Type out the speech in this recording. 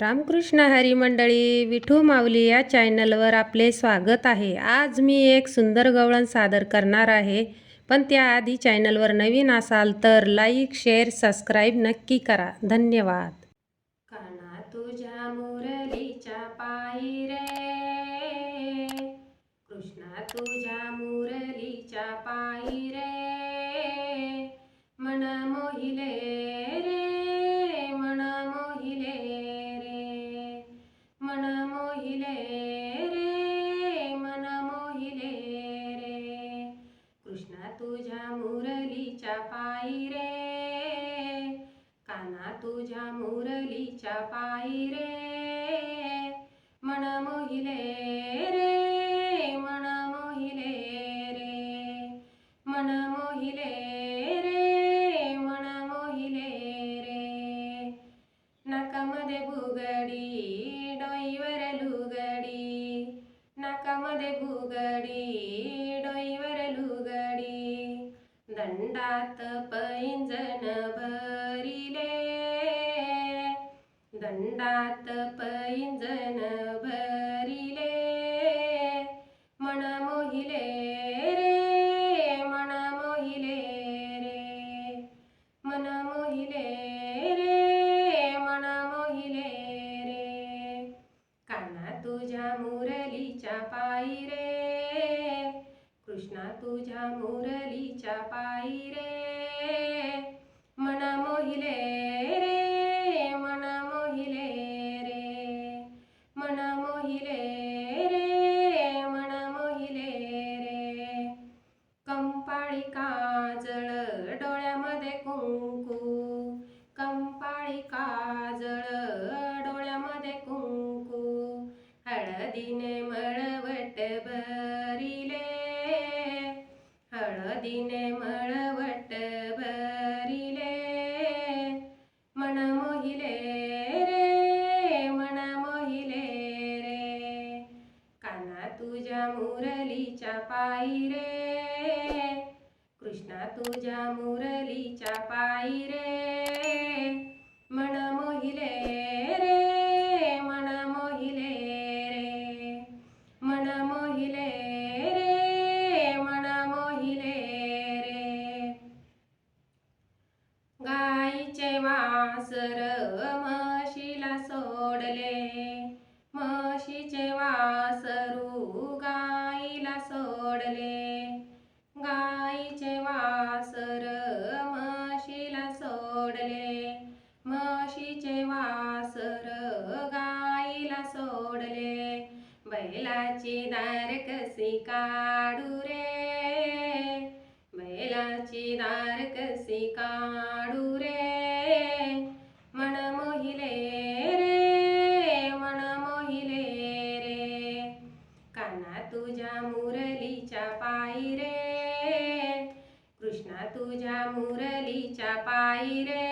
रामकृष्ण हरी मंडळी विठू माऊली या चॅनलवर आपले स्वागत आहे. आज मी एक सुंदर गवळण सादर करणार आहे. पण त्याआधी चॅनलवर नवीन असाल तर लाईक शेअर सबस्क्राईब नक्की करा. धन्यवाद. काना तुझ्या मुरलीच्या पायी रे. कृष्णा तुझ्या पायी रे. काना तुझ्या मुरलीच्या पायी रे. मन मोहिले दंडात पैंजण भरिले दंडात पैंजण भरिले मन मोहिले रे मन मोहिले रे मन मोहिले रे मन मोहिले रे काना तुझ्या मुरलीच्या पायी रे कृष्णा तुझ्या मुरलीच्या पायी रे. मना मोहिले तुझ्या मुरलीच्या पायी रे. कृष्णा तुझ्या मुरलीच्या पायी रे. मन मोहिले रे मन मोहिले रे. मन मोहिले रे मन मोहिले रे. गाईचे वासर म्हशीला सोडले. म्हशीचे वासरू गाईला सोडले. गाईचे वासर म्हशीला सोडले. म्हशीचे वासर गाईला सोडले. बैलाची दार कशी काढू रे? बैलाची दार कशी काढू मुरलीच्या पायरे कृष्णा तुझ्या मुरलीच्या पायरे